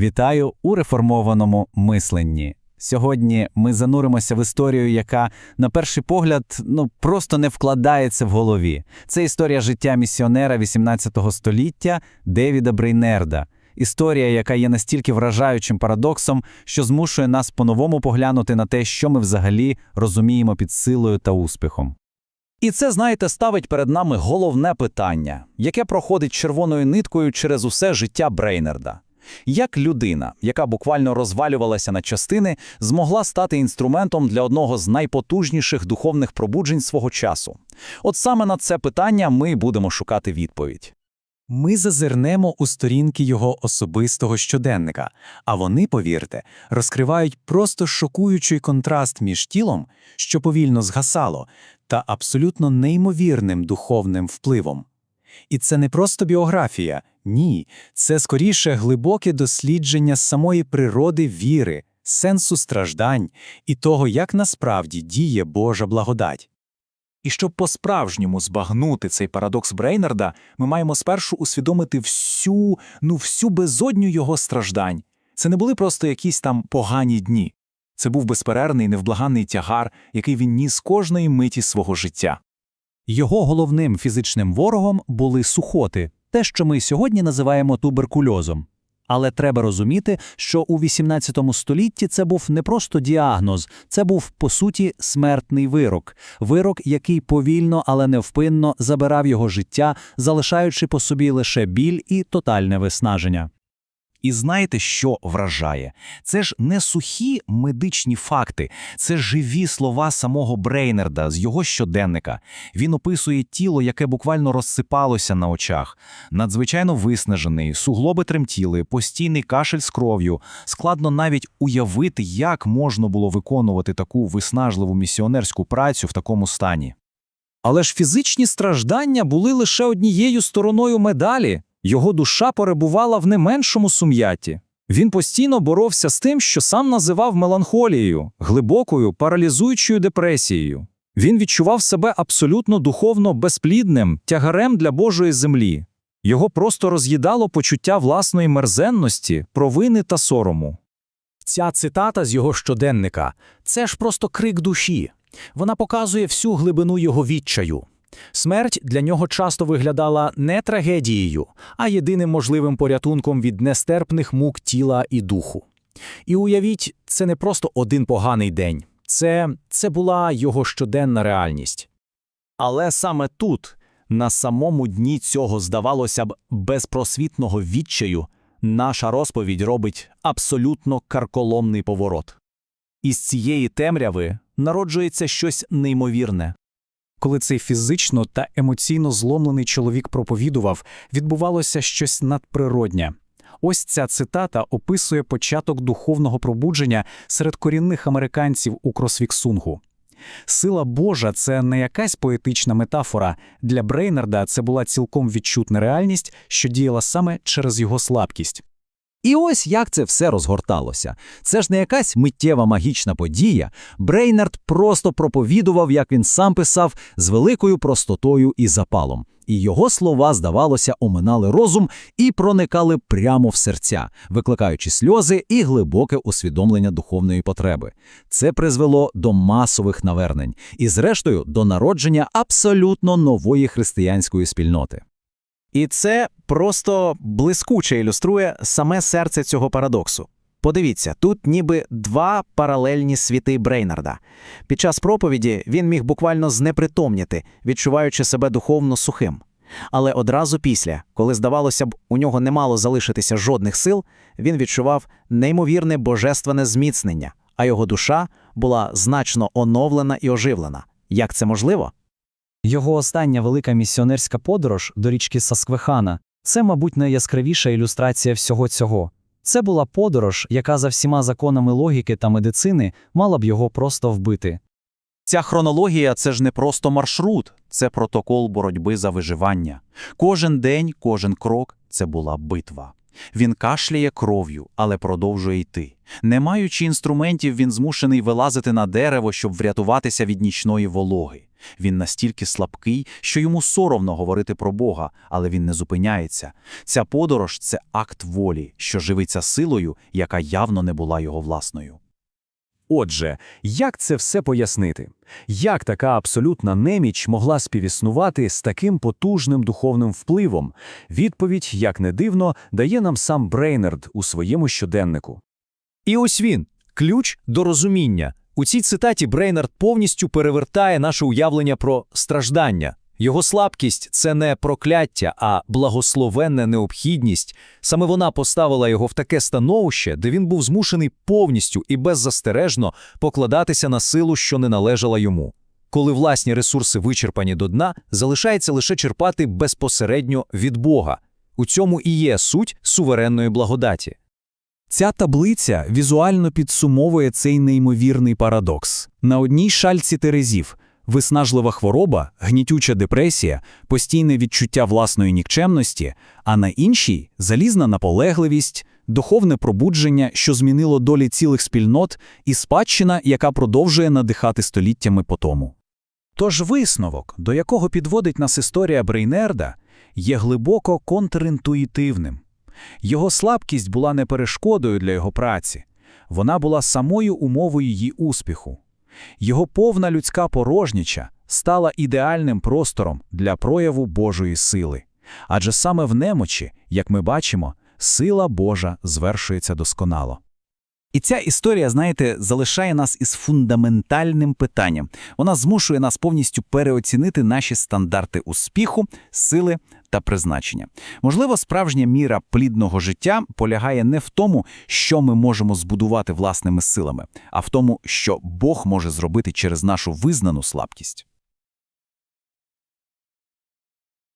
Вітаю у реформованому мисленні. Сьогодні ми зануримося в історію, яка, на перший погляд, ну просто не вкладається в голові. Це історія життя місіонера 18 століття Девіда Брейнерда. Історія, яка є настільки вражаючим парадоксом, що змушує нас по-новому поглянути на те, що ми взагалі розуміємо під силою та успіхом. І це, знаєте, ставить перед нами головне питання, яке проходить червоною ниткою через усе життя Брейнерда. Як людина, яка буквально розвалювалася на частини, змогла стати інструментом для одного з найпотужніших духовних пробуджень свого часу? От саме на це питання ми будемо шукати відповідь. Ми зазирнемо у сторінки його особистого щоденника, а вони, повірте, розкривають просто шокуючий контраст між тілом, що повільно згасало, та абсолютно неймовірним духовним впливом. І це не просто біографія, ні, це скоріше глибоке дослідження самої природи віри, сенсу страждань і того, як насправді діє Божа благодать. І щоб по-справжньому збагнути цей парадокс Брейнарда, ми маємо спершу усвідомити всю, ну всю безодню його страждань. Це не були просто якісь там погані дні. Це був безперервний невблаганний тягар, який він ніс кожної миті свого життя. Його головним фізичним ворогом були сухоти, те, що ми сьогодні називаємо туберкульозом. Але треба розуміти, що у 18 столітті це був не просто діагноз, це був, по суті, смертний вирок. Вирок, який повільно, але невпинно забирав його життя, залишаючи по собі лише біль і тотальне виснаження. І знаєте, що вражає? Це ж не сухі медичні факти, це живі слова самого Брейнерда з його щоденника. Він описує тіло, яке буквально розсипалося на очах. Надзвичайно виснажений, суглоби тремтіли, постійний кашель з кров'ю. Складно навіть уявити, як можна було виконувати таку виснажливу місіонерську працю в такому стані. Але ж фізичні страждання були лише однією стороною медалі. Його душа перебувала в не меншому сум'ятті. Він постійно боровся з тим, що сам називав меланхолією, глибокою паралізуючою депресією. Він відчував себе абсолютно духовно безплідним, тягарем для Божої землі. Його просто роз'їдало почуття власної мерзенності, провини та сорому. Ця цитата з його щоденника це ж просто крик душі. Вона показує всю глибину його відчаю. Смерть для нього часто виглядала не трагедією, а єдиним можливим порятунком від нестерпних мук тіла і духу. І уявіть, це не просто один поганий день, це, це була його щоденна реальність. Але саме тут, на самому дні цього, здавалося б, безпросвітного відчаю, наша розповідь робить абсолютно карколомний поворот. Із цієї темряви народжується щось неймовірне. Коли цей фізично та емоційно зломлений чоловік проповідував, відбувалося щось надприроднє. Ось ця цитата описує початок духовного пробудження серед корінних американців у Кросвіксунгу. Сила Божа це не якась поетична метафора. Для Брейнарда це була цілком відчутна реальність, що діяла саме через його слабкість. І ось як це все розгорталося. Це ж не якась миттєва магічна подія. Брейнард просто проповідував, як він сам писав, з великою простотою і запалом. І його слова, здавалося, оминали розум і проникали прямо в серця, викликаючи сльози і глибоке усвідомлення духовної потреби. Це призвело до масових навернень і, зрештою, до народження абсолютно нової християнської спільноти. І це просто блискуче ілюструє саме серце цього парадоксу. Подивіться, тут ніби два паралельні світи Брейнарда. Під час проповіді він міг буквально знепритомніти, відчуваючи себе духовно сухим. Але одразу після, коли, здавалося б, у нього не мало залишитися жодних сил, він відчував неймовірне божественне зміцнення, а його душа була значно оновлена і оживлена. Як це можливо? Його остання велика місіонерська подорож до річки Сасквехана це, мабуть, найяскравіша ілюстрація всього цього. Це була подорож, яка за всіма законами логіки та медицини мала б його просто вбити. Ця хронологія це ж не просто маршрут, це протокол боротьби за виживання. Кожен день, кожен крок це була битва. Він кашляє кров'ю, але продовжує йти. Не маючи інструментів, він змушений вилазити на дерево, щоб врятуватися від нічної вологи. Він настільки слабкий, що йому соромно говорити про Бога, але він не зупиняється. Ця подорож – це акт волі, що живиться силою, яка явно не була його власною. Отже, як це все пояснити? Як така абсолютна неміч могла співіснувати з таким потужним духовним впливом? Відповідь, як не дивно, дає нам сам Брейнард у своєму щоденнику. І ось він ключ до розуміння. У цій цитаті Брейнард повністю перевертає наше уявлення про страждання. Його слабкість це не прокляття, а благословенна необхідність. Саме вона поставила його в таке становище, де він був змушений повністю і беззастережно покладатися на силу, що не належала йому. Коли власні ресурси вичерпані до дна, залишається лише черпати безпосередньо від Бога. У цьому і є суть суверенної благодаті. Ця таблиця візуально підсумовує цей неймовірний парадокс. На одній шальці терезів виснажлива хвороба, гнітюча депресія, постійне відчуття власної нікчемності, а на іншій залізна наполегливість, духовне пробудження, що змінило долі цілих спільнот, і спадщина, яка продовжує надихати століттями по тому. Тож висновок, до якого підводить нас історія Брейнерда, є глибоко контрінтуїтивним. Його слабкість була не перешкодою для його праці, вона була самою умовою її успіху. Його повна людська порожніча стала ідеальним простором для прояву Божої сили. Адже саме в немочі, як ми бачимо, сила Божа звершується досконало. І ця історія, знаєте, залишає нас із фундаментальним питанням. Вона змушує нас повністю переоцінити наші стандарти успіху, сили та призначення. Можливо, справжня міра плідного життя полягає не в тому, що ми можемо збудувати власними силами, а в тому, що Бог може зробити через нашу визнану слабкість.